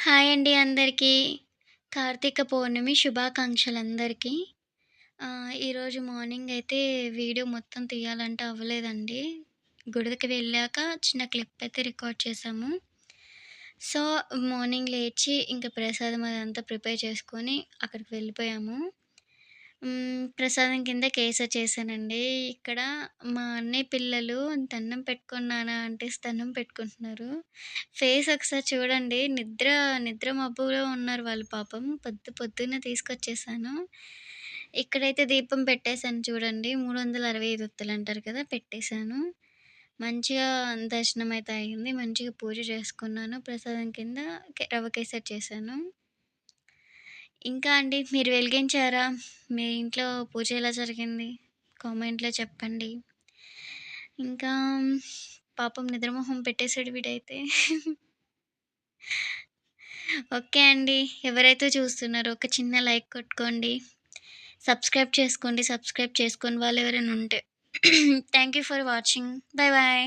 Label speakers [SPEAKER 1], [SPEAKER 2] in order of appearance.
[SPEAKER 1] Hi అండి అందరికీ. కార్తీక పౌర్ణమి శుభాకాంక్షలు అందరికీ. ఈరోజు మార్నింగ్ అయితే వీడియో మొత్తం తీయాలంటే అవ్వలేదండి. గుడికి వెళ్ళాక చిన్న క్లిప్ అయితే రికార్డ్ చేశాము. సో, మార్నింగ్ లేచి ఇంకా ప్రసాదం అదంతా ప్రిపేర్ చేసుకొని అక్కడికి వెళ్ళిపోయాము. ప్రసాదం కింద కేసరి చేశానండి. ఇక్కడ మా అన్నయ్య పిల్లలు దండం పెట్టుకున్నానా అంటే దండం పెట్టుకుంటున్నారు. ఫేస్ ఒకసారి చూడండి నిద్ర నిద్ర మబ్బులో ఉన్నారు వాళ్ళు పాపం. పొద్దు పొద్దున్నే తీసుకొచ్చేసాను. ఇక్కడైతే దీపం పెట్టేశాను చూడండి. 365 ఒత్తులంటారు కదా! పెట్టేశాను మంచిగా దర్శనం అయితే అయింది. మంచిగా పూజ చేసుకున్నాను. ప్రసాదం కింద రవ రవ్వ కేసరి చేశాను. ఇంకా అండి మీరు వెలిగించారా? మీ ఇంట్లో పూజ ఎలా జరిగింది? కామెంట్‌లో చెప్పండి. ఇంకా పాపం నిద్రమోహం పెట్టేసాడు వీడైతే. ఓకే అండి. ఎవరైతే చూస్తున్నారో ఒక చిన్న లైక్ కొట్టుకోండి. సబ్స్క్రైబ్ చేసుకోండి. సబ్స్క్రైబ్ చేసుకోండి వాళ్ళు ఎవరైనా ఉంటే. Thank you for watching. Bye bye